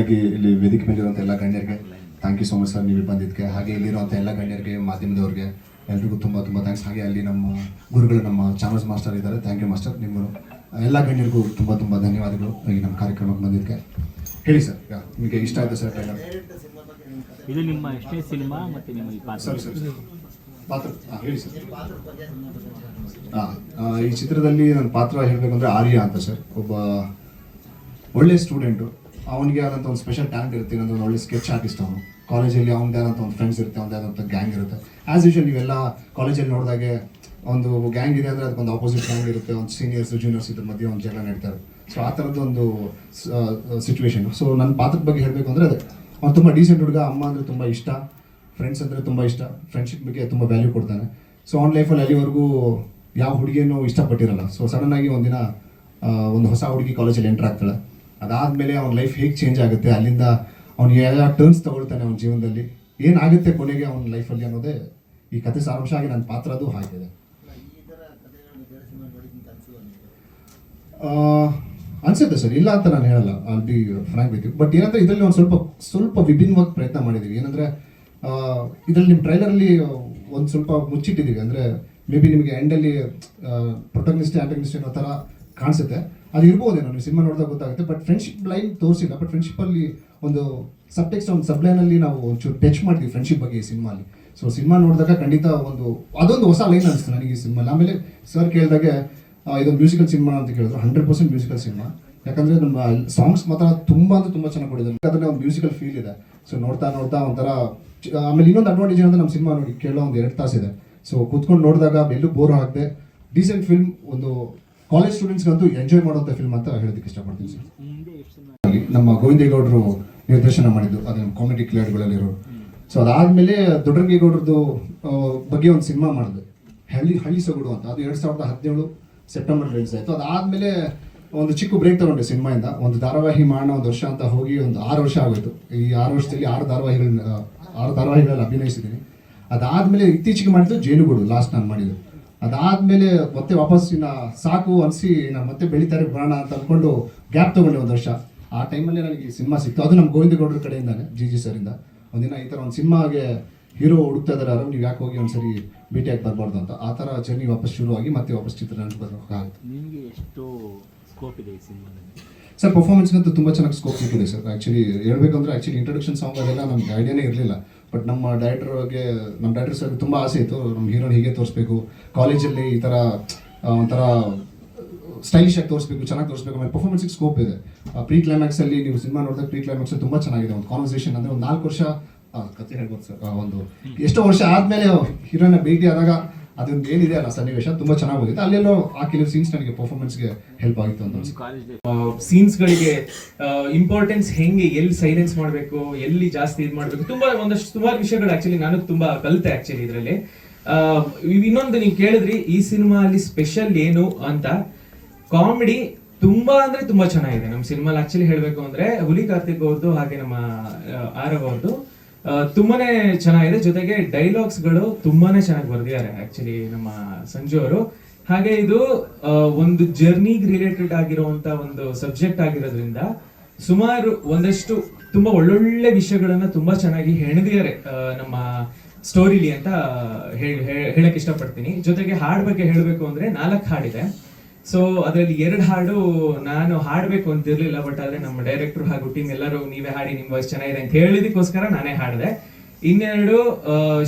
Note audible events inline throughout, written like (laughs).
ಹಾಗೆ ಇಲ್ಲಿ ವೇದಿಕೆ ಮೇಲಿರುವಂಥ ಎಲ್ಲ ಗಣ್ಯರಿಗೆ thank you so much sir ನೀವು ಬಂದಿದ್ದಕ್ಕೆ. ಹಾಗೆ ಇಲ್ಲಿರುವಂಥ ಎಲ್ಲ ಗಣ್ಯರಿಗೆ ಮಾಧ್ಯಮದವ್ರಿಗೆ ಎಲ್ರಿಗೂ ತುಂಬ ತುಂಬ ಥ್ಯಾಂಕ್ಸ್ ಹಾಗೆ ಅಲ್ಲಿ ನಮ್ಮ ಗುರುಗಳು ನಮ್ಮ ಚಾಮರಾಜ್ ಮಾಸ್ಟರ್ ಇದ್ದಾರೆ. ಥ್ಯಾಂಕ್ ಯು ಮಾಸ್ಟರ್ ನಿಮ್ಮ ಎಲ್ಲ ಗಣ್ಯರಿಗೂ ತುಂಬ ತುಂಬ ಧನ್ಯವಾದಗಳು. ಈ ನಮ್ಮ ಕಾರ್ಯಕ್ರಮಕ್ಕೆ ಬಂದಿದ್ದಕ್ಕೆ. ಹೇಳಿ ಸರ್ ನಿಮಗೆ ಇಷ್ಟ ಆಯಿತು ಸರ್ ಇದು ನಿಮ್ಮ ಎಷ್ಟೇ ಸಿನಿಮಾ ಮತ್ತು ನಿಮ್ಮ ಸರಿ ಸರ್ ಪಾತ್ರ? ಹಾಂ ಹೇಳಿ ಸರ್ ಹಾಂ ಈ ಚಿತ್ರದಲ್ಲಿ ನನ್ನ ಪಾತ್ರ ಹೇಳಬೇಕಂದ್ರೆ ಆರ್ಯ ಅಂತ ಸರ್ ಒಬ್ಬ ಒಳ್ಳೆ ಸ್ಟೂಡೆಂಟು ಅವನಿಗೆ ಆದಂಥ ಒಂದು ಸ್ಪೆಷಲ್ ಟ್ಯಾಲೆಂಟ್ ಇರುತ್ತೆ, ಏನಂದ್ರೆ ಒಂದು ಒಳ್ಳೆ ಸ್ಕೆಚ್ ಆರ್ಟಿಸ್ಟ್ ಅವನು. ಕಾಲೇಜಲ್ಲಿ ಅವ್ನದೇ ಆದಂಥ ಒಂದು ಫ್ರೆಂಡ್ಸ್ ಇರುತ್ತೆ, ಅವನದೇ ಆದಂಥ ಗ್ಯಾಂಗ್ ಇರುತ್ತೆ. ಆ್ಯಸ್ ಯೂಶಲ್ ನೀವೆಲ್ಲ ಕಾಲೇಜಲ್ಲಿ ನೋಡಿದಾಗೆ ಒಂದು ಗ್ಯಾಂಗ್ ಇದೆ ಅಂದರೆ ಅದಕ್ಕೊಂದು ಆಪೋಸಿಟ್ ಗ್ಯಾಂಗ್ ಇರುತ್ತೆ, ಒಂದು ಸೀನಿಯರ್ಸ್ ಜೂನಿಯರ್ಸ್ ಇದ್ರ ಮಧ್ಯೆ ಒಂದು ಜಗಳ ನಡೀತಾರೆ. ಸೊ ಆ ಥರದ್ದು ಒಂದು ಸಿಚುವೇಶನ್ ಸೊ ನನ್ನ ಪಾತ್ರದ ಬಗ್ಗೆ ಹೇಳಬೇಕು ಅಂದರೆ ಅದೇ. ಅವ್ನು ತುಂಬ ಡೀಸೆಂಟ್ ಹುಡುಗ, ಅಮ್ಮ ಅಂದರೆ ತುಂಬ ಇಷ್ಟ. ಫ್ರೆಂಡ್ಸ್ ಅಂದರೆ ತುಂಬ ಇಷ್ಟ. ಫ್ರೆಂಡ್ಶಿಪ್ ಬಗ್ಗೆ ತುಂಬ ವ್ಯಾಲ್ಯೂ ಕೊಡ್ತಾನೆ. ಸೊ ಅವ್ನ ಲೈಫಲ್ಲಿ ಅಲ್ಲಿವರೆಗೂ ಯಾವ ಹುಡುಗಿಯನ್ನು ಇಷ್ಟಪಟ್ಟಿರಲ್ಲ. ಸೊ ಸಡನ್ನಾಗಿ ಒಂದಿನ ಒಂದು ಹೊಸ ಹುಡುಗಿ ಕಾಲೇಜಲ್ಲಿ ಎಂಟ್ರ್ ಆಗ್ತಾಳೆ. ಅದಾದಮೇಲೆ ಅವ್ನ ಲೈಫ್ ಹೇಗೆ ಚೇಂಜ್ ಆಗುತ್ತೆ, ಅಲ್ಲಿಂದ ಅವ್ನು ಯಾವ ಟರ್ನ್ಸ್ ತಗೊಳ್ತಾನೆ ಅವನ ಜೀವನದಲ್ಲಿ, ಏನಾಗುತ್ತೆ ಕೊನೆಗೆ ಅವನ ಲೈಫಲ್ಲಿ ಅನ್ನೋದೇ ಈ ಕತೆ ಸಾರಾಂಶ ಆಗಿ ನನ್ನ ಪಾತ್ರ ಅದು ಹಾಗಿದೆ ಅನ್ಸುತ್ತೆ ಸರ್, ಇಲ್ಲ ಅಂತ ನಾನು ಹೇಳಲ್ಲ I'll be frank with but ಏನಂದ್ರೆ ಇದರಲ್ಲಿ ಒಂದು ಸ್ವಲ್ಪ ಸ್ವಲ್ಪ ವಿಭಿನ್ನವಾಗಿ ಪ್ರಯತ್ನ ಮಾಡಿದ್ದೀವಿ ಏನಂದ್ರೆ ಇದರಲ್ಲಿ ನಿಮ್ಮ ಟ್ರೈಲರಲ್ಲಿ ಒಂದು ಸ್ವಲ್ಪ ಮುಚ್ಚಿಟ್ಟಿದ್ದೀವಿ ಅಂದರೆ ಮೇ ಬಿ ನಿಮಗೆ ಎಂಡಲ್ಲಿ ಪ್ರೊಟಗ್ನಿಸ್ಟ್ ಆಂಟಗ್ನಿಸ್ಟ್ ಅನ್ನೋ ಥರ ಕಾಣಿಸುತ್ತೆ. ಅದು ಇರ್ಬೋದೇನೋ ನೀವು ಸಿನಿಮಾ ನೋಡಿದಾಗ ಗೊತ್ತಾಗುತ್ತೆ ಬಟ್ ಫ್ರೆಂಡ್ಶಿಪ್ ಲೈನ್ ತೋರಿಸಿಲ್ಲ. ಬಟ್ ಫ್ರೆಂಡ್ಶಿಪ್ಪಲ್ಲಿ ಒಂದು ಸಬ್ಟೆಕ್ಸ್ಟ್ ಒಂದು ಸಬ್ಲೈನಲ್ಲಿ ನಾವು ಒಂಚೂರು ಟಚ್ ಮಾಡ್ತೀವಿ ಫ್ರೆಂಡ್ಶಿಪ್ ಬಗ್ಗೆ ಈ ಸಿನಿಮಾಲಿ. ಸೊ ಸಿನಿಮಾ ನೋಡಿದಾಗ ಖಂಡಿತ ಒಂದು, ಅದೊಂದು ಹೊಸ ಲೈನ್ ಅನಿಸ್ತು ನನಗೆ ಈ ಸಿನಿಮಾ ಆಮೇಲೆ ಸರ್ ಕೇಳಿದಾಗ ಇದು ಮ್ಯೂಸಿಕಲ್ ಸಿನಿಮಾ ಅಂತ ಕೇಳಿದ್ರು ಹಂಡ್ರೆಡ್ ಪರ್ಸೆಂಟ್ ಮ್ಯೂಸಿಕಲ್ ಸಿನಿಮಾ ಯಾಕಂದ್ರೆ ನಮ್ಮ ಸಾಂಗ್ಸ್ ಮಾತ್ರ ತುಂಬಾ ಅಂದ್ರೆ ತುಂಬಾ ಚೆನ್ನಾಗಿ ಕೊಡಿದ್ದಾರೆ ಯಾಕಂದ್ರೆ ಒಂದು ಮ್ಯೂಸಿಕಲ್ ಫೀಲ್ ಇದೆ. ಸೊ ನೋಡ್ತಾ ನೋಡ್ತಾ ಒಂಥರ, ಆಮೇಲೆ ಇನ್ನೊಂದು ಅಡ್ವಾಂಟೇಜ್ ಏನಂದ್ರೆ ನಮ್ಮ ಸಿನಿಮಾ ನೋಡಿ ಕೇಳೋ ಒಂದು ಎರಡು ತಾಸಿದೆ. ಸೊ ಕೂತ್ಕೊಂಡು ನೋಡಿದಾಗ ಎಲ್ಲೂ ಬೋರ್ ಆಗದೆ ಡೀಸೆಂಟ್ ಫಿಲ್ಮ್ ಒಂದು ಕಾಲೇಜ್ ಸ್ಟೂಡೆಂಟ್ಸ್ಗಂತೂ ಎಂಜಾಯ್ ಮಾಡುವಂಥ ಫಿಲ್ಮ್ ಅಂತ ಹೇಳೋದಕ್ಕೆ ಇಷ್ಟಪಡ್ತೀನಿ ಸರ್ ನಮ್ಮ ಗೋವಿಂದೇಗೌಡರು ನಿರ್ದೇಶನ ಮಾಡಿದ್ದು, ಅದೇ ನಮ್ಮ ಕಾಮಿಡಿ ಕ್ಲಿಯರ್ಗಳಲ್ಲಿರೋ ಸೊ ಅದಾದ್ಮೇಲೆ ದೊಡ್ಡರಂಗೇಗೌಡರದ್ದು ಬಗ್ಗೆ ಒಂದು ಸಿನಿಮಾ ಮಾಡಿದೆ. ಹಳ್ಳಿ ಹಳ್ಳಿ ಸೊಗಡು ಅಂತ. ಅದು ಎರಡು ಸಾವಿರದ ಹದಿನೇಳು ಸೆಪ್ಟೆಂಬರ್ ರಿಲೀಸ್ ಆಯಿತು. ಅದಾದ್ಮೇಲೆ ಒಂದು ಚಿಕ್ಕ ಬ್ರೇಕ್ ತಗೊಂಡೆ ಸಿನಿಮಾಯಿಂದ ಒಂದು ಧಾರಾವಾಹಿ ಮಾಡೋಣ ಒಂದು ವರ್ಷ ಅಂತ ಹೋಗಿ ಒಂದು ಆರು ವರ್ಷ ಆಗೋಯ್ತು. ಈ ಆರು ವರ್ಷದಲ್ಲಿ ಆರು ಧಾರಾವಾಹಿಗಳನ್ನ, ಆರು ಧಾರಾವಾಹಿಗಳಲ್ಲಿ ಅಭಿನಯಿಸಿದ್ದೀನಿ. ಅದಾದ್ಮೇಲೆ ಇತ್ತೀಚೆಗೆ ಮಾಡಿದ್ದು ಜೇನುಗೂಡು ಲಾಸ್ಟ್ ನಾನು ಮಾಡಿದ್ದು. ಅದಾದ್ಮೇಲೆ ಮತ್ತೆ ವಾಪಸ್ ಇನ್ನ ಸಾಕು ಅನಿಸಿ ನಾ ಮತ್ತೆ ಬೆಳಿತಾರೆ ಬರೋಣ ಅಂತ ಅನ್ಕೊಂಡು ಗ್ಯಾಪ್ ತಗೊಂಡೆ ಒಂದು ವರ್ಷ. ಆ ಟೈಮಲ್ಲಿ ನನಗೆ ಈ ಸಿನಿಮಾ ಸಿಕ್ತು. ಅದು ನಮ್ಮ ಗೋವಿಂದಗೌಡರ ಕಡೆಯಿಂದಾನೆ ಜಿ ಜಿ ಸರಿಂದ ಒಂದಿನ ಈ ಥರ ಒಂದು ಸಿನಿಮಾಗೆ ಹೀರೋ ಹುಡುಕ್ತಾ ಇದಾರೆ ಯಾರು ನೀವು ಯಾಕೆ ಹೋಗಿ ಒಂದ್ಸರಿ ಭೇಟಿಯಾಗಿ ಬರಬಾರ್ದು ಅಂತ. ಆ ಥರ ಜರ್ನಿ ವಾಪಸ್ ಶುರುವಾಗಿ ಮತ್ತೆ ವಾಪಸ್ ಚಿತ್ರರಂಗಕ್ಕೆ ಬರೋಕ್ಕಾಗುತ್ತೆ ನಿಮಗೆ ಎಷ್ಟು ಸ್ಕೋಪ್ ಇದೆ ಈ ಸಿನಿಮಾದಲ್ಲಿ? ಸರ್ ಪರ್ಫಾರ್ಮೆನ್ಸ್ಗಂತೂ ತುಂಬ ಚೆನ್ನಾಗಿ ಸ್ಕೋಪ್ ಸಿಕ್ಕಿದೆ ಸರ್. ಆ್ಯಕ್ಚುಲಿ ಹೇಳ್ಬೇಕಂದ್ರೆ ಆ್ಯಕ್ಚುಲಿ ಇಂಟ್ರೊಡಕ್ಷನ್ ಸಾಂಗ್ ಅದೆಲ್ಲ ನಮ್ಗೆ ಐಡಿಯಾನೇ ಇರಲಿಲ್ಲ. ಬಟ್ ನಮ್ಮ ಡೈರೆಕ್ಟರ್ ಬಗ್ಗೆ ನಮ್ಮ ಡೈರೆಕ್ಟರ್ ಸರ್ ತುಂಬ ಆಸೆ ಇತ್ತು. ನಮ್ಮ ಹೀರೋನ್ ಹೀಗೆ ತೋರಿಸ್ಬೇಕು. ಕಾಲೇಜಲ್ಲಿ ಈ ಥರ ಒಂಥರ ಸ್ಟೈಲಿಶ್ ಆಗಿ ತೋರಿಸ್ಬೇಕು ಚೆನ್ನಾಗಿ ತೋರಿಸ್ಬೇಕು. ಆಮೇಲೆ ಪರ್ಫಾರ್ಮೆನ್ಸಿಗೆ ಸ್ಕೋಪ್ ಇದೆ. ಪ್ರೀ ಕ್ಲೈಮ್ಯಾಕ್ಸ್ ಅಲ್ಲಿ ನೀವು ಸಿನಿಮಾ ನೋಡಿದಾಗ ಪ್ರೀ ಕ್ಲೈಮ್ಯಾಕ್ಸ್ ತುಂಬ ಚೆನ್ನಾಗಿದೆ. ಒಂದು ಕಾನ್ವರ್ಸೇಷನ್ ಅಂದರೆ ಒಂದು ನಾಲ್ಕು ವರ್ಷ ಕಥೆ ಕತೆ ಹೇಳ್ಬೋದು ಸರ್ ಒಂದು ಎಷ್ಟೋ ವರ್ಷ ಆದಮೇಲೆ ಹೀರೋನ ಭೇಟಿ ಆದಾಗ ಅದೊಂದು ಏನಿದೆ ಅಲ್ಲ ಸನ್ನಿವೇಶ ತುಂಬಾ ಚೆನ್ನಾಗಿ ಹೋಗಿತ್ತು ಅಲ್ಲೆಲ್ಲೋ ಆ ಕೆಲವು ಸೀನ್ಸ್ ನನಗೆ ಪರ್ಫಾರ್ಮೆನ್ಸ್ಗೆ ಹೆಲ್ಪ್ ಆಗಿತ್ತು ಅಂತ ಸೀನ್ಸ್ಗಳಿಗೆ ಇಂಪಾರ್ಟೆನ್ಸ್ ಹೆಂಗೆ, ಎಲ್ಲಿ ಸೈಲೆನ್ಸ್ ಮಾಡಬೇಕು, ಎಲ್ಲಿ ಜಾಸ್ತಿ ಇದು ಮಾಡಬೇಕು, ತುಂಬಾ ಒಂದಷ್ಟು ಸುಮಾರು ವಿಷಯಗಳು ಆಕ್ಚುಲಿ ನಾನು ತುಂಬಾ ಕಲಿತೆ ಆಕ್ಚುಲಿ ಇದರಲ್ಲಿ. ಇನ್ನೊಂದು ನೀವು ಕೇಳಿದ್ರಿ, ಈ ಸಿನಿಮಾ ಅಲ್ಲಿ ಸ್ಪೆಷಲ್ ಏನು ಅಂತ. ಕಾಮಿಡಿ ತುಂಬಾ ಅಂದ್ರೆ ತುಂಬಾ ಚೆನ್ನಾಗಿದೆ. ನಮ್ಮ ಸಿನಿಮಾಲ್ ಆಕ್ಚುಲಿ ಹೇಳ್ಬೇಕು ಅಂದ್ರೆ ಹುಲಿ ಕಾರ್ತಿಕ್ ಅವ್ರದ್ದು ಹಾಗೆ ನಮ್ಮ ಆರವ್ ಅವ್ರದ್ದು ತುಂಬಾನೇ ಚೆನ್ನಾಗಿದೆ. ಜೊತೆಗೆ ಡೈಲಾಗ್ಸ್ಗಳು ತುಂಬಾನೇ ಚೆನ್ನಾಗಿ ಬರ್ದಿದ್ದಾರೆ ಆಕ್ಚುಲಿ ನಮ್ಮ ಸಂಜು ಅವರು. ಹಾಗೆ ಇದು ಒಂದು ಜರ್ನಿಗ್ ರಿಲೇಟೆಡ್ ಆಗಿರುವಂತ ಒಂದು ಸಬ್ಜೆಕ್ಟ್ ಆಗಿರೋದ್ರಿಂದ ಸುಮಾರು ಒಂದಷ್ಟು ತುಂಬಾ ಒಳ್ಳೊಳ್ಳೆ ವಿಷಯಗಳನ್ನ ತುಂಬಾ ಚೆನ್ನಾಗಿ ಹೆಣೆದಿದ್ದಾರೆ ನಮ್ಮ ಸ್ಟೋರಿಲಿ ಅಂತ ಹೇಳಿ ಹೇಳಕ್ ಇಷ್ಟಪಡ್ತೀನಿ. ಜೊತೆಗೆ ಹಾಡ್ ಬಗ್ಗೆ ಹೇಳಬೇಕು ಅಂದ್ರೆ ನಾಲ್ಕು ಹಾಡಿದೆ ಸೊ ಅದರಲ್ಲಿ ಎರಡು ಹಾಡು ನಾನು ಹಾಡ್ಬೇಕು ಅಂತ ಇರ್ಲಿಲ್ಲ ಬಟ್ ಆದ್ರೆ ನಮ್ಮ ಡೈರೆಕ್ಟರ್ ಹಾಗೂ ಟೀಮ್ ಎಲ್ಲರೂ ನೀವೇ ಹಾಡಿ, ನಿಮ್ ವಾಯ್ಸ್ ಚೆನ್ನಾಗಿದೆ ಅಂತ ಹೇಳಿದಕ್ಕೋಸ್ಕರ ನಾನೇ ಹಾಡಿದೆ. ಇನ್ನೆರಡು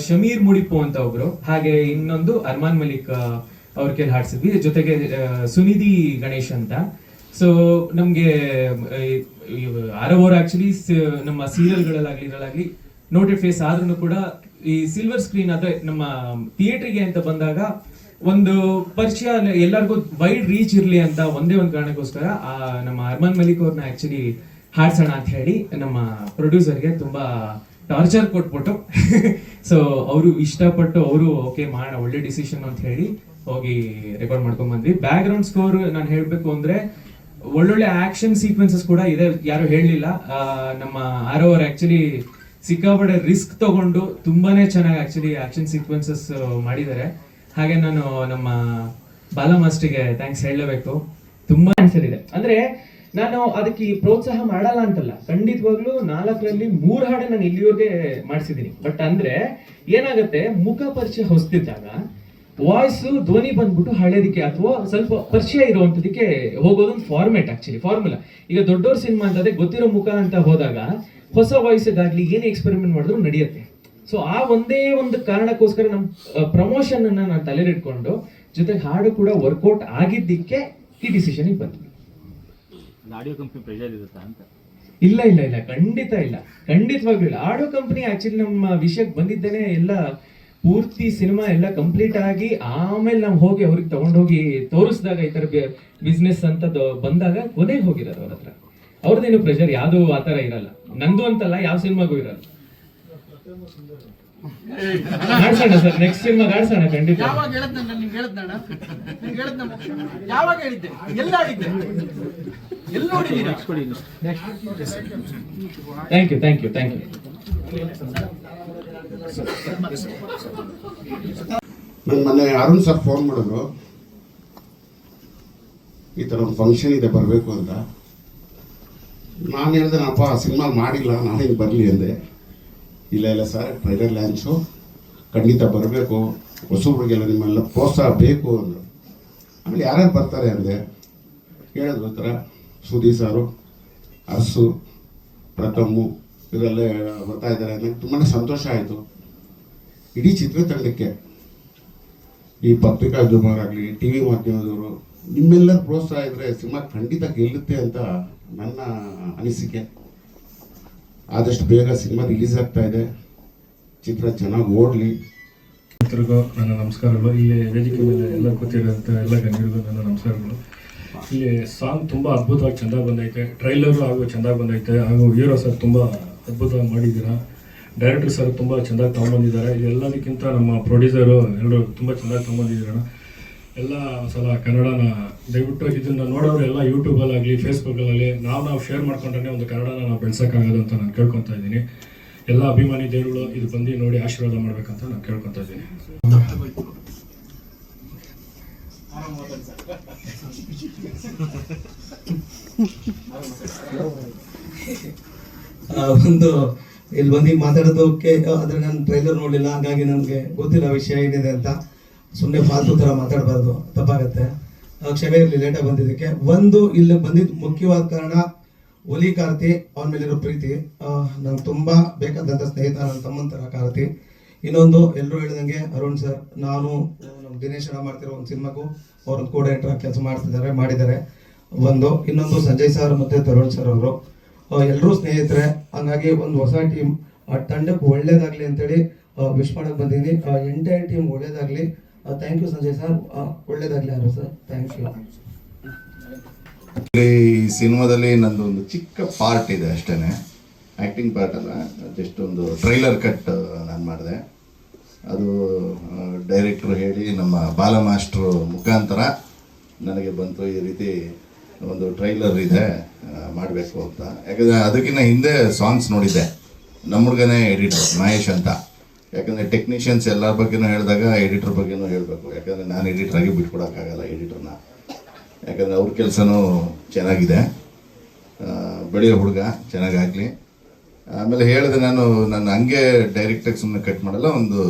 ಶಮೀರ್ ಮುಡಿಪು ಅಂತ ಒಬ್ರು, ಹಾಗೆ ಇನ್ನೊಂದು ಅರ್ಮಾನ್ ಮಲಿಕ್ ಅವ್ರ ಕೇಳಿ ಹಾಡ್ಸಿದ್ವಿ. ಜೊತೆಗೆ ಸುನಿಧಿ ಗಣೇಶ್ ಅಂತ. ಸೊ ನಮ್ಗೆ ಆರವ್ ಅವರು ಆಕ್ಚುಲಿ ನಮ್ಮ ಸೀರಿಯಲ್ಗಳಲ್ಲಾಗ್ಲಿ ಇದ್ರಲ್ಲಾಗ್ಲಿ ನೋಟೆಡ್ ಫೇಸ್ ಆದ್ರೂ ಕೂಡ ಈ ಸಿಲ್ವರ್ ಸ್ಕ್ರೀನ್ ಅದೇ ನಮ್ಮ ಥಿಯೇಟರ್ಗೆ ಅಂತ ಬಂದಾಗ ಒಂದು ಪರಿಚಯ ಎಲ್ಲರಿಗೂ ವೈಡ್ ರೀಚ್ ಇರ್ಲಿ ಅಂತ ಒಂದೇ ಒಂದು ಕಾರಣಕ್ಕೋಸ್ಕರ ನಮ್ಮ ಅರ್ಮಾನ್ ಮಲಿಕ್ ಅವ್ರನ್ನ ಆಕ್ಚುಲಿ ಹಾಡ್ಸೋಣ ಅಂತ ಹೇಳಿ ನಮ್ಮ ಪ್ರೊಡ್ಯೂಸರ್ಗೆ ತುಂಬಾ ಟಾರ್ಚರ್ ಕೊಟ್ಬಿಟ್ಟು. (laughs) ಸೊ ಅವರು ಇಷ್ಟಪಟ್ಟು ಅವರು ಓಕೆ ಮಾಡೋಣ ಒಳ್ಳೆ ಡಿಸಿಷನ್ ಅಂತ ಹೇಳಿ ಹೋಗಿ ರೆಕಾರ್ಡ್ ಮಾಡ್ಕೊಂಡ್ ಬಂದ್ವಿ. ಬ್ಯಾಕ್ ಗ್ರೌಂಡ್ ಸ್ಕೋರ್ ನಾನು ಹೇಳ್ಬೇಕು ಅಂದ್ರೆ ಒಳ್ಳೊಳ್ಳೆ ಆಕ್ಷನ್ ಸೀಕ್ವೆನ್ಸಸ್ ಕೂಡ ಇದೆ, ಯಾರು ಹೇಳಲಿಲ್ಲ. ನಮ್ಮ ಆರೋ ಅವರು ಆಕ್ಚುಲಿ ಸಿಕ್ಕಾಪಟ್ಟೆ ರಿಸ್ಕ್ ತಗೊಂಡು ತುಂಬಾನೇ ಚೆನ್ನಾಗಿ ಆಕ್ಚುಲಿ ಆಕ್ಷನ್ ಸೀಕ್ವೆನ್ಸಸ್ ಮಾಡಿದ್ದಾರೆ. ಹಾಗೆ ನಾನು ನಮ್ಮ ಬಾಲ ಮಾಸ್ಟ್ರಿಗೆ ಥ್ಯಾಂಕ್ಸ್ ಹೇಳಲೇಬೇಕು ತುಂಬಾ ಆನ್ಸರ್ ಇದೆ. ಅಂದ್ರೆ ನಾನು ಅದಕ್ಕೆ ಪ್ರೋತ್ಸಾಹ ಮಾಡಲ್ಲ ಅಂತಲ್ಲ. ಖಂಡಿತವಾಗ್ಲೂ ನಾಲ್ಕರಲ್ಲಿ ಮೂರು ಹಾಡೆ ನಾನು ಇಲ್ಲಿವರೆಗೆ ಮಾಡಿಸಿದೀನಿ ಬಟ್ ಅಂದ್ರೆ ಏನಾಗುತ್ತೆ? ಮುಖ ಪರಿಚಯ ಹೊಸ್ತಿದ್ದಾಗ ವಾಯ್ಸ್ ಧ್ವನಿ ಬಂದ್ಬಿಟ್ಟು ಹಳೇದಕ್ಕೆ ಅಥವಾ ಸ್ವಲ್ಪ ಪರಿಚಯ ಇರುವಂತದಕ್ಕೆ ಹೋಗೋದೊಂದು ಫಾರ್ಮೆಟ್ ಆಕ್ಚುಲಿ ಫಾರ್ಮುಲಾ ಈಗ ದೊಡ್ಡವ್ರ ಸಿನಿಮಾ ಅಂತ ಅದೇ ಗೊತ್ತಿರೋ ಮುಖ ಅಂತ ಹೋದಾಗ ಹೊಸ ವಾಯ್ಸ್ಗಾಗ್ಲಿ ಏನೇ ಎಕ್ಸ್ಪೆರಿಮೆಂಟ್ ಮಾಡಿದ್ರು ನಡೆಯುತ್ತೆ. ಸೊ ಆ ಒಂದೇ ಒಂದು ಕಾರಣಕ್ಕೋಸ್ಕರ ನಮ್ಮ ಪ್ರಮೋಷನ್ ಅನ್ನ ನಾನು ತಲೆಲಿಟ್ಕೊಂಡು ಜೊತೆಗೆ ಹಾಡು ಕೂಡ ವರ್ಕೌಟ್ ಆಗಿದ್ದಕ್ಕೆ ಈ ಡಿಸಿಷನ್ ಬಂದ್ವಿ. ಆಡಿಯೋ ಕಂಪ್ನಿ ಪ್ರೆಷರ್ ಇರುತ್ತಾ ಅಂತ? ಇಲ್ಲ ಇಲ್ಲ ಇಲ್ಲ ಖಂಡಿತ ಇಲ್ಲ. ಖಂಡಿತವಾಗ್ಲೂ ಇಲ್ಲ. ಆಡಿಯೋ ಕಂಪನಿ ಆಕ್ಚುಲಿ ನಮ್ಮ ವಿಷಯಕ್ಕೆ ಬಂದಿದ್ದೇನೆ ಎಲ್ಲ ಪೂರ್ತಿ ಸಿನಿಮಾ ಎಲ್ಲ ಕಂಪ್ಲೀಟ್ ಆಗಿ ಆಮೇಲೆ ನಾವು ಹೋಗಿ ಅವ್ರಿಗೆ ತಗೊಂಡೋಗಿ ತೋರಿಸಿದಾಗ ಈ ತರ ಬಿಸ್ನೆಸ್ ಅಂತ ಬಂದಾಗ ಕೊನೆಗೆ ಹೋಗಿರೋದು ಅವ್ರ ಹತ್ರ. ಅವ್ರದ್ದೇನು ಪ್ರೆಷರ್ ಯಾವ್ದು ಆ ಥರ ಇರಲ್ಲ. ನಂದು ಅಂತಲ್ಲ ಯಾವ ಸಿನಿಮಾಗೂ ಇರಲ್ಲ. ಆಡ್ಸೋಣ ಸರ್ ನೆಕ್ಸ್ಟ್ ಸಿನಿಮಾ ಆಡ್ಸೋಣ ಖಂಡಿತ. ಯಾವಾಗ ಹೇಳದ್ನ ನಿಮ್ಗೆ ಹೇಳದ್ನಣ್ಣ ನಿಮ್ಗೆ ಹೇಳದ್ನ ಯಾವಾಗ ಹೇಳಿದ್ದೆ? ಎಲ್ಲ ಆಡಿದ್ದೆ? ಎಲ್ಲಿ ನೋಡಿದ್ದೀರಾ? Thank you thank you thank you ನನ್ನ ಮೊನ್ನೆ ಅರುಣ್ ಸರ್ ಫೋನ್ ಮಾಡಿದ್ರು. ಈ ಥರ ಒಂದು ಫಂಕ್ಷನ್ ಇದೆ ಬರಬೇಕು ಅಂತ. ನಾನು ಹೇಳಿದೆ ನಪ್ಪ ಸಿನಿಮಾ ಮಾಡಿಲ್ಲ ನಾನೇನು ಬರಲಿ ಅಂದೆ. ಇಲ್ಲ ಇಲ್ಲ ಸರ್ ಟ್ರೈಲರ್ ಲ್ಯಾಂಚು ಖಂಡಿತ ಬರಬೇಕು. ಹೊಸಬ್ರಿಗೆಲ್ಲ ನಿಮ್ಮೆಲ್ಲ ಪ್ರೋತ್ಸಾಹ ಬೇಕು ಅಂದರು. ಆಮೇಲೆ ಯಾರ್ಯಾರು ಬರ್ತಾರೆ ಅಂದರೆ ಕೇಳಿದ್ರು ಥರ ಸುದೀಪ್ ಸಾರು, ಅರ್ಸು, ಪ್ರಥಮು, ಇವರೆಲ್ಲ ಬರ್ತಾ ಇದ್ದಾರೆ. ನನಗೆ ತುಂಬಾ ಸಂತೋಷ ಆಯಿತು. ಇಡೀ ಚಿತ್ರತಂಡಕ್ಕೆ. ಈ ಪತ್ರಿಕಾದ್ಯಮರಾಗಲಿ ಟಿ ವಿ ಮಾಧ್ಯಮದವರು, ನಿಮ್ಮೆಲ್ಲರ ಪ್ರೋತ್ಸಾಹ ಇದ್ದರೆ ಸಿನಿಮಾ ಖಂಡಿತ ಗೆಲ್ಲುತ್ತೆ ಅಂತ ನನ್ನ ಅನಿಸಿಕೆ. ಆದಷ್ಟು ಬೇಗ ಸಿನಿಮಾ ರಿಲೀಸ್ ಆಗ್ತಾ ಇದೆ. ಚಿತ್ರ ಚೆನ್ನಾಗಿ ಓಡಲಿ. ಎಲ್ಲರಿಗೂ ನನ್ನ ನಮಸ್ಕಾರಗಳು. ಇಲ್ಲಿ ವೇದಿಕೆ ಮೇಲೆ ಎಲ್ಲ ಕೂತಿರೋಂಥ ಎಲ್ಲ ಗಣ್ಯರಿಗೂ ನನ್ನ ನಮಸ್ಕಾರಗಳು. ಇಲ್ಲಿ ಸಾಂಗ್ ತುಂಬ ಅದ್ಭುತವಾಗಿ ಚೆಂದ ಬಂದೈತೆ. ಟ್ರೈಲರು ಹಾಗೂ ಚೆಂದ ಬಂದೈತೆ. ಹಾಗೂ ಹೀರೋ ಸರ್ ತುಂಬ ಅದ್ಭುತವಾಗಿ ಮಾಡಿದ್ದೀರಾ. ಡೈರೆಕ್ಟರ್ ಸರ್ ತುಂಬ ಚೆಂದಾಗಿ ತೊಗೊಂಬಂದಿದ್ದಾರೆ. ಎಲ್ಲದಕ್ಕಿಂತ ನಮ್ಮ ಪ್ರೊಡ್ಯೂಸರು ಎಲ್ಲರೂ ತುಂಬ ಚೆನ್ನಾಗಿ ತೊಗೊಂಬಂದಿದ್ದೀರಣ್ಣ. ಎಲ್ಲ ಸಲ ಕನ್ನಡನ ದಯವಿಟ್ಟು ಇದನ್ನು ಎಲ್ಲ ಯೂಟ್ಯೂಬಲ್ಲಾಗಲಿ ಫೇಸ್ಬುಕ್ಕಲ್ಲಿ ನಾವು ನಾವು ಶೇರ್ ಮಾಡ್ಕೊಂಡ್ರೆ ಒಂದು ಕನ್ನಡನ ನಾವು ಬೆಳೆಸೋಕ್ಕಾಗೋದು ಅಂತ ನಾನು ಕೇಳ್ಕೊತಾ ಇದ್ದೀನಿ. ಎಲ್ಲ ಅಭಿಮಾನಿ ದೇವರುಗಳು ಇದು ಬಂದು ನೋಡಿ ಆಶೀರ್ವಾದ ಮಾಡಬೇಕಂತ ನಾನು ಕೇಳ್ಕೊತಾ ಇದ್ದೀನಿ. ಒಂದು ಇಲ್ಲಿ ಬಂದು ಮಾತಾಡೋದಕ್ಕೆ ಆದರೆ ನಾನು ಟ್ರೈಲರ್ ನೋಡಲಿಲ್ಲ, ಹಾಗಾಗಿ ನನಗೆ ಗೊತ್ತಿಲ್ಲ ವಿಷಯ ಏನಿದೆ ಅಂತ. ಸುಮ್ಮನೆ ಫಾಲ್ತು ಥರ ಮಾತಾಡಬಾರ್ದು, ತಪ್ಪಾಗತ್ತೆ. ಕ್ಷಮೆ ಇರಲಿ ಲೇಟಾಗಿ ಬಂದಿದ್ದಕ್ಕೆ. ಒಂದು ಇಲ್ಲಿ ಬಂದಿದ್ದು ಮುಖ್ಯವಾದ ಕಾರಣ ಒಲಿ ಕಾರ್ತಿ, ಅವನ ಮೇಲಿರೋ ಪ್ರೀತಿ. ನಂಗೆ ತುಂಬ ಬೇಕಾದಂಥ ಸ್ನೇಹಿತ, ನನ್ನ ತಮ್ಮಂತರ ಕಾರ್ತಿ. ಇನ್ನೊಂದು ಎಲ್ಲರೂ ಹೇಳಿದಂಗೆ ಅರುಣ್ ಸರ್, ನಾನು ನಮ್ಮ ದಿನೇಶ್ ಅಣ್ಣ ಮಾಡ್ತಿರೋ ಒಂದು ಸಿನಿಮಾಗೂ ಅವ್ರೊಂದು ಕೂಡ ಆಗಿ ಕೆಲಸ ಮಾಡ್ತಿದ್ದಾರೆ, ಮಾಡಿದ್ದಾರೆ. ಒಂದು, ಇನ್ನೊಂದು ಸಂಜಯ್ ಸರ್ ಮತ್ತು ತರುಣ್ ಸರ್ ಅವರು. ಎಲ್ಲರೂ ಸ್ನೇಹಿತರೆ, ಹಂಗಾಗಿ ಒಂದು ಹೊಸ ಟೀಮ್, ಆ, ತಂಡಕ್ಕೆ ಒಳ್ಳೇದಾಗಲಿ ಅಂತೇಳಿ ವಿಶ್ ಮಾಡಕ್ ಬಂದಿದ್ದೀನಿ. ಎಂಟೈರ್ ಟೀಮ್ ಒಳ್ಳೇದಾಗ್ಲಿ ಥ್ಯಾಂಕ್ ಯು ಸಂಜಯ್ ಸರ್ ಒಳ್ಳೇದಾಗಲಿ ಸರ್ ಥ್ಯಾಂಕ್ ಯು ಈ ಸಿನಿಮಾದಲ್ಲಿ ನಂದು ಒಂದು ಚಿಕ್ಕ ಪಾರ್ಟ್ ಇದೆ ಅಷ್ಟೇ ಆ್ಯಕ್ಟಿಂಗ್ ಪಾರ್ಟ್ ಅಲ್ಲ ಜಸ್ಟ್ ಒಂದು ಟ್ರೈಲರ್ ಕಟ್ ನಾನು ಮಾಡಿದೆ. ಅದು ಡೈರೆಕ್ಟ್ರು ಹೇಳಿ ನಮ್ಮ ಬಾಲ ಮಾಸ್ಟ್ರು ಮುಖಾಂತರ ನನಗೆ ಬಂತು ಈ ರೀತಿ ಒಂದು ಟ್ರೈಲರ್ ಇದೆ ಮಾಡಬೇಕು ಅಂತ. ಯಾಕಂದರೆ ಅದಕ್ಕಿಂತ ಹಿಂದೆ ಸಾಂಗ್ಸ್ ನೋಡಿದ್ದೆ. ನಮ್ಮ ಹುಡುಗನೇ ಎಡಿಟರ್ ಮಹೇಶ್ ಅಂತ. ಯಾಕಂದರೆ ಟೆಕ್ನಿಷಿಯನ್ಸ್ ಎಲ್ಲರ ಬಗ್ಗೆನೂ ಹೇಳಿದಾಗ ಎಡಿಟರ್ ಬಗ್ಗೆನೂ ಹೇಳಬೇಕು. ಯಾಕಂದರೆ ನಾನು ಎಡಿಟ್ರಾಗಿ ಬಿಟ್ಕೊಡೋಕ್ಕಾಗಲ್ಲ ಎಡಿಟರ್ನ ಯಾಕಂದರೆ ಅವ್ರ ಕೆಲಸನೂ ಚೆನ್ನಾಗಿದೆ. ಬೆಳೆಯೋ ಹುಡುಗ, ಚೆನ್ನಾಗಾಗಲಿ. ಆಮೇಲೆ ಹೇಳಿದೆ ನಾನು ನಾನು ಹಂಗೆ ಡೈರೆಕ್ಟಾಗಿ ಸುಮ್ಮನೆ ಕಟ್ ಮಾಡಲ್ಲ, ಒಂದು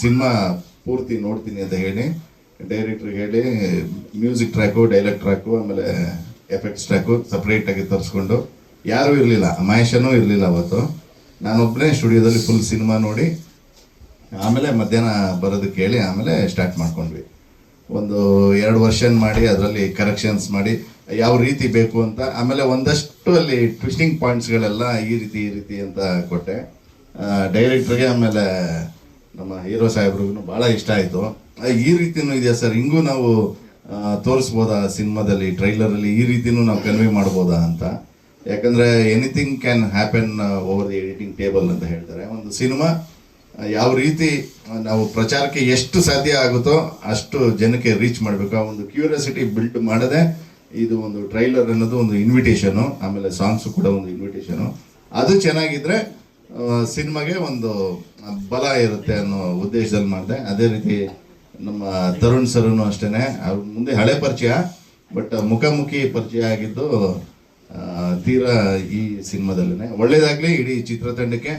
ಸಿನಿಮಾ ಪೂರ್ತಿ ನೋಡ್ತೀನಿ ಅಂತ ಹೇಳಿ. ಡೈರೆಕ್ಟ್ರಿಗೆ ಹೇಳಿ ಮ್ಯೂಸಿಕ್ ಟ್ರ್ಯಾಕು ಡೈಲಾಗ್ ಟ್ರ್ಯಾಕು ಆಮೇಲೆ ಎಫೆಕ್ಟ್ಸ್ ಟ್ರ್ಯಾಕು ಸಪ್ರೇಟಾಗಿ ತರಿಸ್ಕೊಂಡು. ಯಾರೂ ಇರಲಿಲ್ಲ, ಮಹೇಶನೂ ಇರಲಿಲ್ಲ ಅವತ್ತು. ನಾನೊಬ್ಬನೇ ಸ್ಟುಡಿಯೋದಲ್ಲಿ ಫುಲ್ ಸಿನಿಮಾ ನೋಡಿ ಆಮೇಲೆ ಮಧ್ಯಾಹ್ನ ಬರೋದಕ್ಕೆ ಕೇಳಿ ಆಮೇಲೆ ಸ್ಟಾರ್ಟ್ ಮಾಡ್ಕೊಂಡ್ವಿ. ಒಂದು ಎರಡು ವರ್ಷನ್ ಮಾಡಿ, ಅದರಲ್ಲಿ ಕರೆಕ್ಷನ್ಸ್ ಮಾಡಿ, ಯಾವ ರೀತಿ ಬೇಕು ಅಂತ, ಆಮೇಲೆ ಒಂದಷ್ಟು ಅಲ್ಲಿ ಟ್ವಿಸ್ಟಿಂಗ್ ಪಾಯಿಂಟ್ಸ್ಗಳೆಲ್ಲ ಈ ರೀತಿ ಈ ರೀತಿ ಅಂತ ಕೊಟ್ಟೆ. ಡೈರೆಕ್ಟ್ರಿಗೆ ಆಮೇಲೆ ನಮ್ಮ ಹೀರೋ ಸಾಹೇಬ್ರಿಗೂ ಭಾಳ ಇಷ್ಟ ಆಯಿತು. ಈ ರೀತಿಯೂ ಇದೆಯಾ ಸರ್? ಹಿಂಗೂ ನಾವು ತೋರಿಸ್ಬೋದಾ ಸಿನಿಮಾದಲ್ಲಿ ಟ್ರೈಲರಲ್ಲಿ ಈ ರೀತಿನೂ ನಾವು ಕನ್ವೆ ಮಾಡ್ಬೋದಾ ಅಂತ? ಯಾಕಂದರೆ anything can happen over the editing table ಅಂತ ಹೇಳ್ತಾರೆ. ಒಂದು ಸಿನಿಮಾ ಯಾವ ರೀತಿ ನಾವು ಪ್ರಚಾರಕ್ಕೆ ಎಷ್ಟು ಸಾಧ್ಯ ಆಗುತ್ತೋ ಅಷ್ಟು ಜನಕ್ಕೆ ರೀಚ್ ಮಾಡಬೇಕು. ಆ ಒಂದು ಕ್ಯೂರಿಯಾಸಿಟಿ ಬಿಲ್ಡ್ ಮಾಡದೆ ಇದು ಒಂದು ಟ್ರೈಲರ್ ಅನ್ನೋದು ಒಂದು ಇನ್ವಿಟೇಷನು, ಆಮೇಲೆ ಸಾಂಗ್ಸು ಕೂಡ ಒಂದು ಇನ್ವಿಟೇಷನು. ಅದು ಚೆನ್ನಾಗಿದ್ರೆ ಸಿನಿಮಾಗೆ ಒಂದು ಬಲ ಇರುತ್ತೆ ಅನ್ನೋ ಉದ್ದೇಶದಲ್ಲಿ ಮಾಡಿದೆ. ಅದೇ ರೀತಿ ನಮ್ಮ ತರುಣ್ ಸರ್ನು ಅಷ್ಟೇ ಅವ್ರ ಮುಂದೆ ಹಳೆ ಪರಿಚಯ, ಬಟ್ ಮುಖಾಮುಖಿ ಪರಿಚಯ ಆಗಿದ್ದು ತೀರಾ ಈ ಸಿನಿಮಾದಲ್ಲೇ ಒಳ್ಳೇದಾಗಲಿ, ಇಡೀ ಚಿತ್ರತಂಡಕ್ಕೆ.